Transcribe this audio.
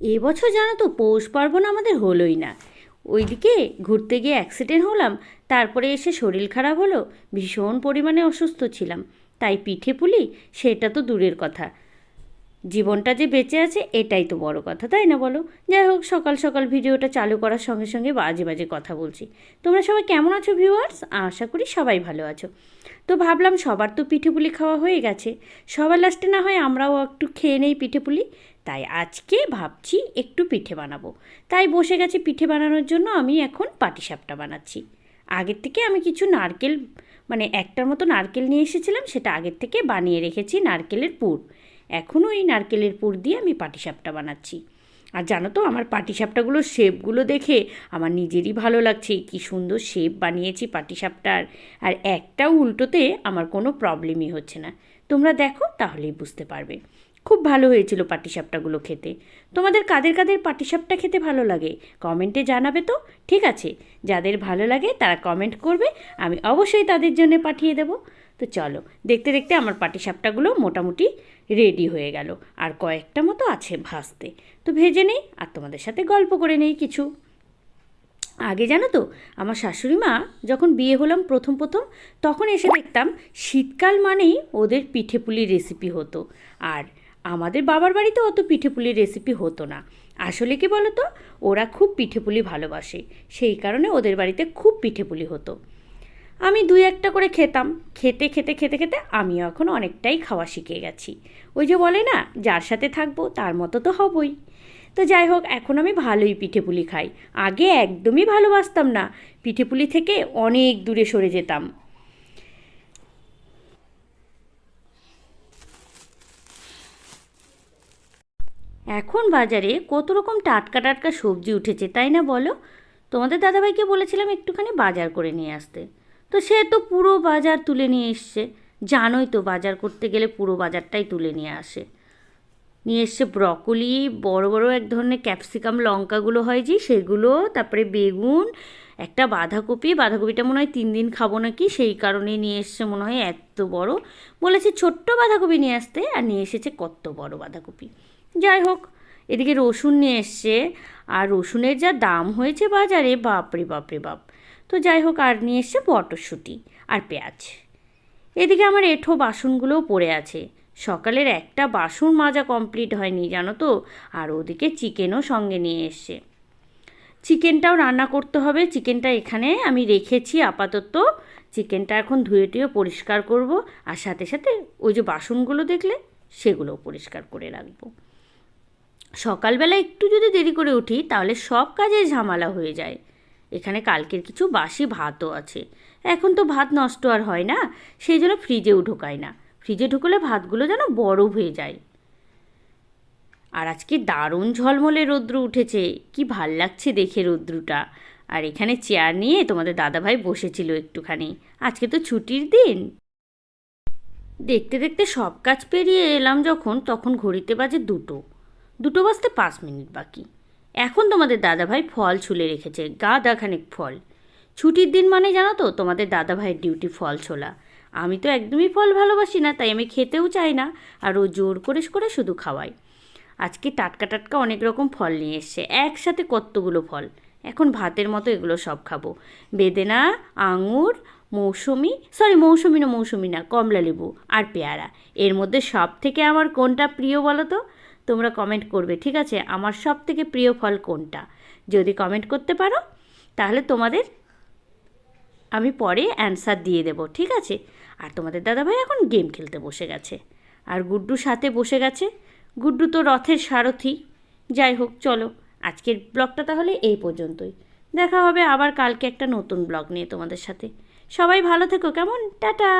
এবছর জানো তো পৌষ পার্বণ আমাদের হলোই না। ওইদিকে ঘুরতে গিয়ে অ্যাক্সিডেন্ট হলাম, তারপরে এসে শরীর খারাপ হলো, ভীষণ পরিমাণে অসুস্থ ছিলাম। তাই পিঠে পুলি, সেটা তো দূরের কথা। জীবনটা যে বেঁচে আছে, এটাই তো বড় কথা, তাই না বলো? যাই হোক, সকাল সকাল ভিডিওটা চালু করার সঙ্গে সঙ্গে বাজে বাজে কথা বলছি। তোমরা সবাই কেমন আছো ভিউয়ার্স আশা করি সবাই ভালো আছো। তো ভাবলাম সবার তো পিঠে পুলি খাওয়া হয়ে গেছে। সবার লাস্টে না হয় আমরাও একটু খেয়ে নেই পিঠে পুলি। তাই আজকে ভাবছি একটু পিঠে বানাবো। তাই বসে গেছে পিঠে বানানোর জন্য, আমি এখন পাটিসাপটা বানাচ্ছি। আগের থেকে আমি কিছু নারকেল মানে একটার মতো নারকেল নিয়ে এসেছিলাম, সেটা আগের থেকে বানিয়ে রেখেছি নারকেলের পুর। এখনও এই নারকেলের পুর দিয়ে আমি পাটিসাপটা বানাচ্ছি। আর জানো তো, আমার পাটিসাপটাগুলোর শেপগুলো দেখে আমার নিজেরই ভালো লাগছে, কি সুন্দর শেপ বানিয়েছি পাটিসাপটার। আর একটা উল্টোতে আমার কোনো প্রবলেমই হচ্ছে না। তোমরা দেখো, তাহলেই বুঝতে পারবে। খুব ভালো হয়েছিল পাটিসাপটাগুলো খেতে। তোমাদের কাদের কাদের পাটিসাপটা খেতে ভালো লাগে, কমেন্টে জানাবে তো। ঠিক আছে, যাদের ভালো লাগে তারা কমেন্ট করবে, আমি অবশ্যই তাদের জন্য পাঠিয়ে দেবো। তো চলো, দেখতে দেখতে আমার পাটিসাপটাগুলো মোটামুটি রেডি হয়ে গেল, আর কয়েকটা মতো আছে ভাজতে। তো ভেজে নেই, আর তোমাদের সাথে গল্প করে নেই কিছু। আগে জানো তো, আমার শাশুড়ি মা যখন বিয়ে হলাম প্রথম প্রথম, তখন এসে দেখতাম শীতকাল মানেই ওদের পিঠে পুলি রেসিপি হতো। আর আমাদের বাবার বাড়িতে অত পিঠে পুলির রেসিপি হতো না। আসলে কি বলো তো ওরা খুব পিঠে পুলি ভালোবাসে। সেই কারণে ওদের বাড়িতে খুব পিঠে পুলি হতো। আমি দুই একটা করে খেতাম। খেতে খেতে খেতে খেতে আমিও এখন অনেকটাই খাওয়া শিখে গেছি। ওই যে বলে না, যার সাথে থাকব তার মতো তো হবই। তো যাই হোক, এখন আমি ভালোই পিঠে পুলি খাই। আগে একদমই ভালোবাসতাম না। পিঠে পুলি থেকে অনেক দূরে সরে যেতাম। এখন বাজারে কত রকম টাটকা টাটকা সবজি উঠেছে, তাই না বলো? তোমাদের দাদাভাইকে বলেছিলাম একটুখানি বাজার করে নিয়ে আসতে। তো সে তো পুরো বাজার তুলে নিয়ে এসছে। জানোই তো বাজার করতে গেলে পুরো বাজারটাই তুলে নিয়ে আসে। নিয়ে এসছে ব্রকলি, বড় বড় এক ধরনের ক্যাপসিকাম লঙ্কাগুলো হয় যে সেগুলো, তারপরে বেগুন, একটা বাঁধাকপি, বাঁধাকপিটা মনে হয় তিন দিন খাব নাকি, সেই কারণে নিয়ে এসছে মনে হয় এত বড়। বলেছে ছোট্ট বাঁধাকপি নিয়ে আসতে, আর নিয়ে এসেছে কত বড় বাঁধাকপি। যাই হোক, এদিকে রসুন নিয়ে এসছে। আর রসুনের যা দাম হয়েছে বাজারে, বাপরে বাপরে, বাপ। তো যাই হোক, আর নিয়ে এসছে মটরশুঁটি আর পেঁয়াজ। এদিকে আমার এঁঠো বাসনগুলোও পড়ে আছে। সকালের একটা বাসন মাজা কমপ্লিট হয়নি, জানো তো? আর ওদিকে চিকেনও সঙ্গে নিয়ে এসছে। চিকেনটাও রান্না করতে হবে। চিকেনটা এখানে আমি রেখেছি আপাতত। চিকেনটা এখন ধুয়ে টুয়ে পরিষ্কার করব। আর সাথে সাথে ওই যে বাসনগুলো দেখলে, সেগুলোও পরিষ্কার করে রাখব। সকালবেলা একটু যদি দেরি করে উঠি, তাহলে সব কাজে ঝামেলা হয়ে যায়। এখানে কালকের কিছু বাসি ভাতও আছে। এখন তো ভাত নষ্ট আর হয় না, সেই জন্য ফ্রিজেও ঢোকায় না। ফ্রিজে ঢুকলে ভাতগুলো যেন বরফ হয়ে যায়। আর আজকে দারুণ ঝলমলে রৌদ্র উঠেছে, কি ভালো লাগছে দেখে রৌদ্রটা। আর এখানে চেয়ার নিয়ে তোমাদের দাদাভাই বসেছিল একটুখানি। আজকে তো ছুটির দিন। দেখতে দেখতে সব কাজ পেরিয়ে এলাম যখন, তখন ঘড়িতে বাজে দুটো। দুটো বাজতে পাঁচ মিনিট বাকি। এখন তোমাদের দাদাভাই ফল ছুলে রেখেছে গা দেখানেক ফল। ছুটির দিন মানে জানো তো, তোমাদের দাদাভাইয়ের ডিউটি ফল ছোলা। আমি তো একদমই ফল ভালোবাসি না, তাই আমি খেতেও চাই না, আর ও জোর করে করে শুধু খাওয়াই আজকে টাটকা টাটকা অনেক রকম ফল নিয়ে এসছে, একসাথে কতগুলো ফল। এখন ভাতের মতো এগুলো সব খাব। বেদেনা, আঙুর, মৌসুমি সরি মৌসুমি না মৌসুমি না কমলা লেবু আর পেয়ারা। এর মধ্যে সব থেকে আমার কোনটা প্রিয় বলো তো? তোমরা কমেন্ট করবে, ঠিক আছে? আমার সব থেকে প্রিয় ফল কোনটা? যদি কমেন্ট করতে পারো, তাহলে তোমাদের আমি পরে অ্যান্সার দিয়ে দেব, ঠিক আছে? আর তোমাদের দাদাভাই এখন গেম খেলতে বসে গেছে। আর গুড্ডু সাথে বসে গেছে। গুড্ডু তো রথের সারথি। যাই হোক, চলো, আজকের ব্লগটা তাহলে এই পর্যন্তই। দেখা হবে আবার কালকে একটা নতুন ব্লগ নিয়ে তোমাদের সাথে। সবাই ভালো থেকো, কেমন? টাটা!